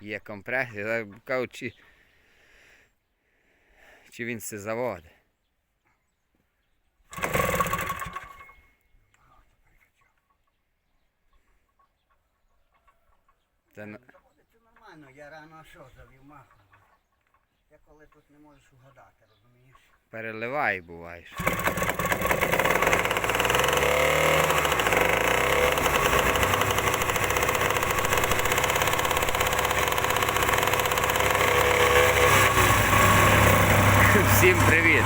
Є компресія. Кажуть, чи, чи він це заводить. Це нормально, я рано що завів махом. Я коли тут не можеш угадати, розумієш? переливай буваєш. Всім привіт!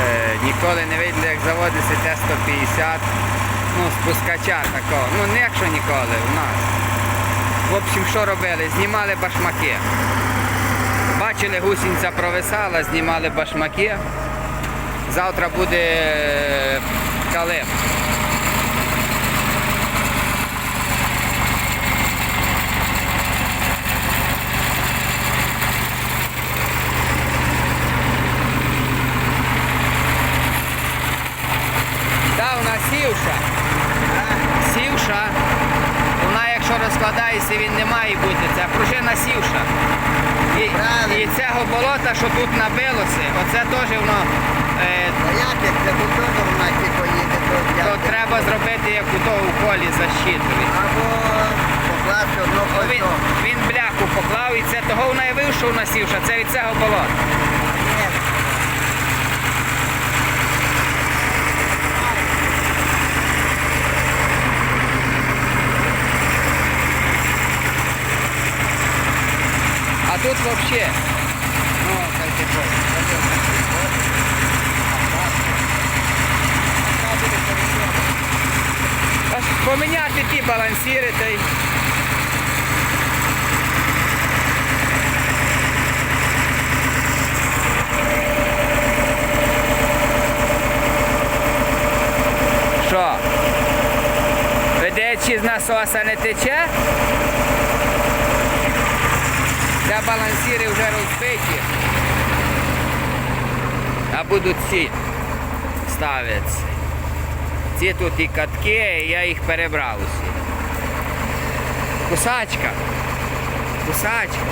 Е, ніколи не видно, як заводиться Т-150. Ну, спускача такого. Ну, не якщо ніколи у нас. В общем, що робили? Знімали башмаки. Бачили, гусінця провисала, знімали башмаки. Завтра буде е, калим. Та вона сівша. Сівша. Якщо розкладається, він не має бути. Це пружина сівша. І, і цього болота, що тут набилося, оце теж воно. Е, А як це бульдозер вона тільки їде, то то треба зробити як у того у полі защитові. Або покласти одно О, Він, він бляху поклав і це того вона і вийшов на сівша, це від цього болота. Тут взагалі. Ну. Аж поміняти ті балансіри та й. Що? Веде чи з насоса не тече? Балансіри вже розбиті. А будуть ці ставляться. Ці тут і катки, я їх перебрав усі. Кусачка. Кусачка.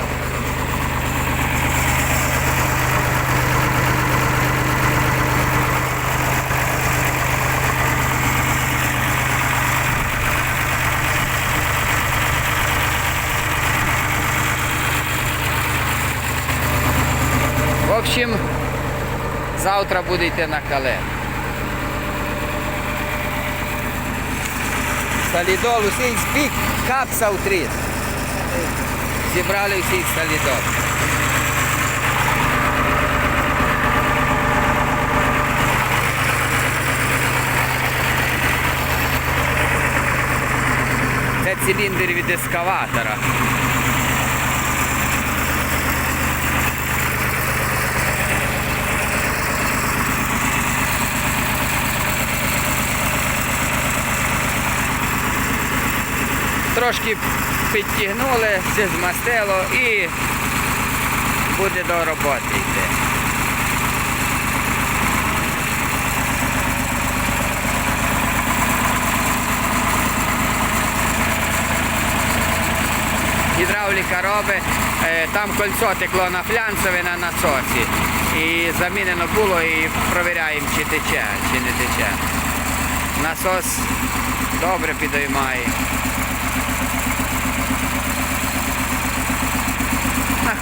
Общем, завтра буде йти на кале. Солідол, усій спік, капсал 3. Зібрали всіх солідол. Це циліндр від ескаватора. Трошки підтягнули, все змастило і буде до роботи йти. Гідравліка робить, е, там кольцо текло на флянцеве на насосі. І замінено було і провіряємо, чи тече, чи не тече. Насос добре підіймає.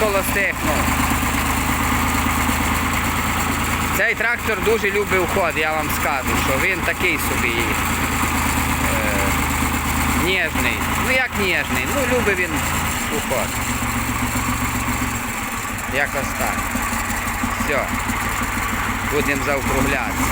Ну. Цей трактор дуже любить уход, я вам скажу, що він такий собі е, ніжний. Ну як ніжний, ну любить він уход. Якось так. Все. Будемо заокруглятися.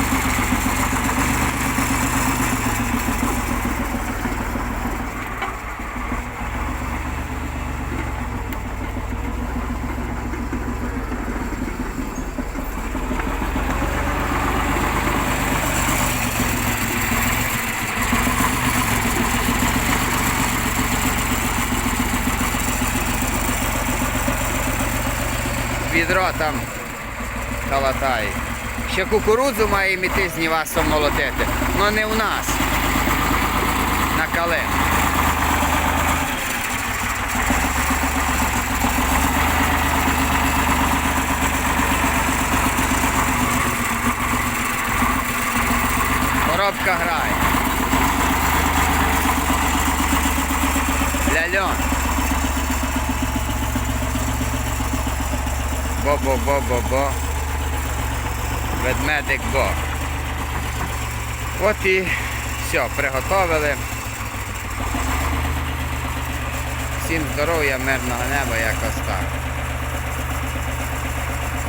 відро там калатає. Ще кукурудзу має міти з нівасом молотити, але не в нас. На кале. Коробка грає. Ляльон. Бо-бо-бо-бо-бо. Ведмедик Бо. От і все, приготовили. Всім здоров'я, мирного неба, якось так.